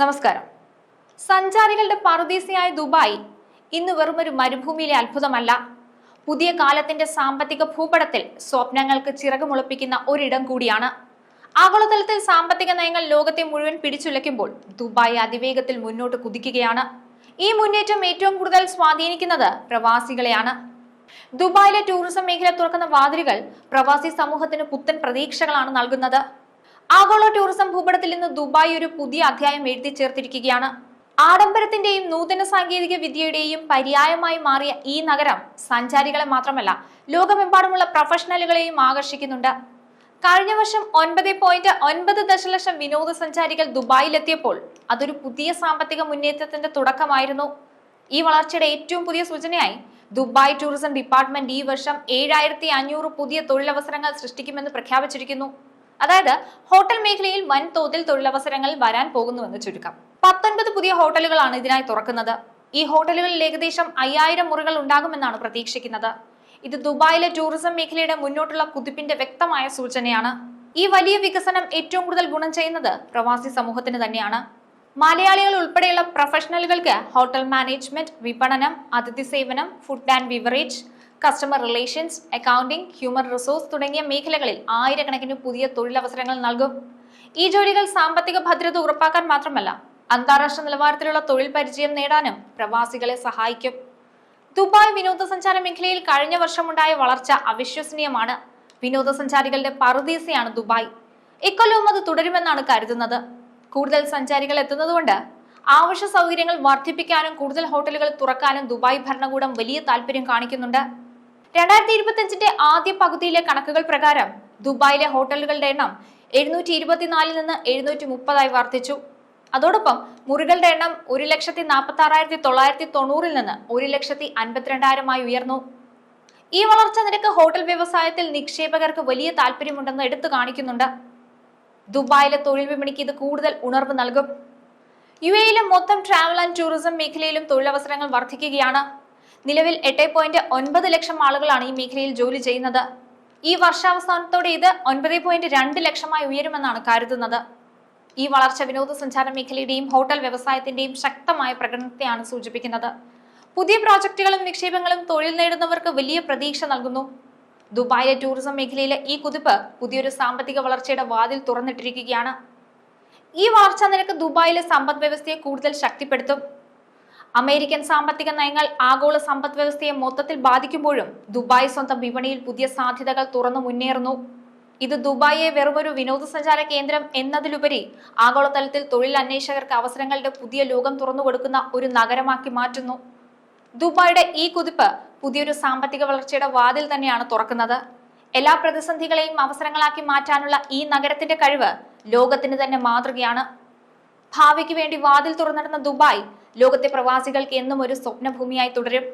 നമസ്കാരം. സഞ്ചാരികളുടെ പറുദീസയായ ദുബായ് ഇന്ന് വെറുമൊരു മരുഭൂമിയിലെ അത്ഭുതമല്ല. പുതിയ കാലത്തിന്റെ സാമ്പത്തിക ഭൂപടത്തിൽ സ്വപ്നങ്ങൾക്ക് ചിറകുമുളപ്പിക്കുന്ന ഒരിടം കൂടിയാണ്. ആഗോളതലത്തിൽ സാമ്പത്തിക നയങ്ങൾ ലോകത്തെ മുഴുവൻ പിടിച്ചുലയ്ക്കുമ്പോൾ ദുബായ് അതിവേഗത്തിൽ മുന്നോട്ട് കുതിക്കുകയാണ്. ഈ മുന്നേറ്റം ഏറ്റവും കൂടുതൽ സ്വാധീനിക്കുന്നത് പ്രവാസികളെയാണ്. ദുബായിലെ ടൂറിസം മേഖല തുറക്കുന്ന വാതിലുകൾ പ്രവാസി സമൂഹത്തിന് പുത്തൻ പ്രതീക്ഷകളാണ് നൽകുന്നത്. ആഗോള ടൂറിസം ഭൂപടത്തിൽ നിന്ന് ദുബായ് ഒരു പുതിയ അധ്യായം എഴുതി ചേർത്തിരിക്കുകയാണ്. ആഡംബരത്തിന്റെയും നൂതന സാങ്കേതിക വിദ്യയുടെയും പര്യായമായി മാറിയ ഈ നഗരം സഞ്ചാരികളെ മാത്രമല്ല ലോകമെമ്പാടുമുള്ള പ്രൊഫഷണലുകളെയും ആകർഷിക്കുന്നുണ്ട്. കഴിഞ്ഞ വർഷം ഒൻപത് പോയിന്റ് ഒൻപത് ദശലക്ഷം വിനോദസഞ്ചാരികൾ ദുബായിലെത്തിയപ്പോൾ അതൊരു പുതിയ സാമ്പത്തിക മുന്നേറ്റത്തിന്റെ തുടക്കമായിരുന്നു. ഈ വളർച്ചയുടെ ഏറ്റവും പുതിയ സൂചനയായി ദുബായ് ടൂറിസം ഡിപ്പാർട്ട്മെന്റ് ഈ വർഷം ഏഴായിരത്തി അഞ്ഞൂറ് പുതിയ തൊഴിലവസരങ്ങൾ സൃഷ്ടിക്കുമെന്ന് പ്രഖ്യാപിച്ചിരിക്കുന്നു. അതായത് ഹോട്ടൽ മേഖലയിൽ വൻതോതിൽ തൊഴിലവസരങ്ങൾ വരാൻ പോകുന്നുവെന്ന് ചുരുക്കം. പത്തൊൻപത് പുതിയ ഹോട്ടലുകളാണ് ഇതിനായി തുറക്കുന്നത്. ഈ ഹോട്ടലുകളിൽ ഏകദേശം അയ്യായിരം മുറികൾ ഉണ്ടാകുമെന്നാണ് പ്രതീക്ഷിക്കുന്നത്. ഇത് ദുബായിലെ ടൂറിസം മേഖലയുടെ മുന്നോട്ടുള്ള കുതിപ്പിന്റെ വ്യക്തമായ സൂചനയാണ്. ഈ വലിയ വികസനം ഏറ്റവും കൂടുതൽ ഗുണം ചെയ്യുന്നത് പ്രവാസി സമൂഹത്തിന് തന്നെയാണ്. മലയാളികൾ ഉൾപ്പെടെയുള്ള പ്രൊഫഷണലുകൾക്ക് ഹോട്ടൽ മാനേജ്മെന്റ് വിപണനം അതിഥി സേവനം food and beverage customer relations accounting human resource തുടങ്ങിയ മേഖലകളിൽ ആയിരക്കണക്കിന് പുതിയ തൊഴിലവസരങ്ങൾ നൽകും. ഈ ജോലികൾ സാമ്പത്തിക ഭദ്രത ഉറപ്പാക്കാൻ മാത്രമല്ല അന്താരാഷ്ട്ര നിലവാരത്തിലുള്ള തൊഴിൽ പരിചയം നേടാനും പ്രവാസികളെ സഹായിക്കും. ദുബായ് വിനോദസഞ്ചാര മേഖലയിൽ കഴിഞ്ഞ വർഷമുണ്ടായ വളർച്ച അവിശ്വസനീയമാണ്. വിനോദസഞ്ചാരികളുടെ പറുദീസയാണ് ദുബായ്. ഇക്കൊല്ലവും അത് തുടരുമെന്നാണ് കരുതുന്നത്. കൂടുതൽ സഞ്ചാരികൾ എത്തുന്നതുകൊണ്ട് ആവശ്യ സൗകര്യങ്ങൾ വർദ്ധിപ്പിക്കാനും കൂടുതൽ ഹോട്ടലുകൾ തുറക്കാനും ദുബായ് ഭരണകൂടം വലിയ താല്പര്യം കാണിക്കുന്നുണ്ട്. രണ്ടായിരത്തി ഇരുപത്തിയഞ്ചിന്റെ ആദ്യ പകുതിയിലെ കണക്കുകൾ പ്രകാരം ദുബായിലെ ഹോട്ടലുകളുടെ എണ്ണം എഴുന്നൂറ്റി ഇരുപത്തിനാലിൽ നിന്ന് എഴുന്നൂറ്റി മുപ്പതായി വർദ്ധിച്ചു. അതോടൊപ്പം മുറികളുടെ എണ്ണം ഒരു ലക്ഷത്തി നാൽപ്പത്തി ആറായിരത്തി തൊള്ളായിരത്തി തൊണ്ണൂറിൽ നിന്ന് ഒരു ലക്ഷത്തി അൻപത്തിരണ്ടായിരമായി ഉയർന്നു. ഈ വളർച്ച നിരക്ക് ഹോട്ടൽ വ്യവസായത്തിൽ നിക്ഷേപകർക്ക് വലിയ താല്പര്യമുണ്ടെന്ന് എടുത്തു കാണിക്കുന്നുണ്ട്. ദുബായിലെ തൊഴിൽ വിപണിക്ക് ഇത് കൂടുതൽ ഉണർവ് നൽകും. യു എയിലെ മൊത്തം ട്രാവൽ ആൻഡ് ടൂറിസം മേഖലയിലും തൊഴിലവസരങ്ങൾ വർദ്ധിക്കുകയാണ്. നിലവിൽ എട്ട് പോയിന്റ് ഒൻപത് ലക്ഷം ആളുകളാണ് ഈ മേഖലയിൽ ജോലി ചെയ്യുന്നത്. ഈ വർഷാവസാനത്തോടെ ഇത് ഒൻപത് പോയിന്റ് രണ്ട് ലക്ഷമായി ഉയരുമെന്നാണ് കരുതുന്നത്. ഈ വളർച്ച വിനോദസഞ്ചാര മേഖലയുടെയും ഹോട്ടൽ വ്യവസായത്തിന്റെയും ശക്തമായ പ്രകടനത്തെയാണ് സൂചിപ്പിക്കുന്നത്. പുതിയ പ്രോജക്റ്റുകളും നിക്ഷേപങ്ങളും തൊഴിൽ നേടുന്നവർക്ക് വലിയ പ്രതീക്ഷ നൽകുന്നു. ദുബായിലെ ടൂറിസം മേഖലയിലെ ഈ കുതിപ്പ് പുതിയൊരു സാമ്പത്തിക വളർച്ചയുടെ വാതിൽ തുറന്നിട്ടിരിക്കുകയാണ്. ഈ വളർച്ചാ നിരക്ക് ദുബായിലെ സമ്പദ് വ്യവസ്ഥയെ കൂടുതൽ ശക്തിപ്പെടുത്തും. അമേരിക്കൻ സാമ്പത്തിക നയങ്ങൾ ആഗോള സമ്പദ് വ്യവസ്ഥയെ മൊത്തത്തിൽ ബാധിക്കുമ്പോഴും ദുബായ് സ്വന്തം വിപണിയിൽ പുതിയ സാധ്യതകൾ തുറന്നു മുന്നേറുന്നു. ഇത് ദുബായിയെ വെറുമൊരു വിനോദസഞ്ചാര കേന്ദ്രം എന്നതിലുപരി ആഗോളതലത്തിൽ തൊഴിൽ അന്വേഷകർക്ക് അവസരങ്ങളുടെ പുതിയ ലോകം തുറന്നു കൊടുക്കുന്ന ഒരു നഗരമാക്കി മാറ്റുന്നു. ദുബായിയുടെ ഈ കുതിപ്പ് പുതിയൊരു സാമ്പത്തിക വളർച്ചയുടെ വാതിൽ തന്നെയാണ് തുറക്കുന്നത്. എല്ലാ പ്രതിസന്ധികളെയും അവസരങ്ങളാക്കി മാറ്റാനുള്ള ഈ നഗരത്തിന്റെ കഴിവ് ലോകത്തിന് തന്നെ മാതൃകയാണ്. ഭാവിക്ക് വേണ്ടി വാതിൽ തുറന്നിടുന്ന ദുബായ് ലോകത്തെ പ്രവാസികൾക്ക് എന്നും ഒരു സ്വപ്നഭൂമിയായി തുടരും.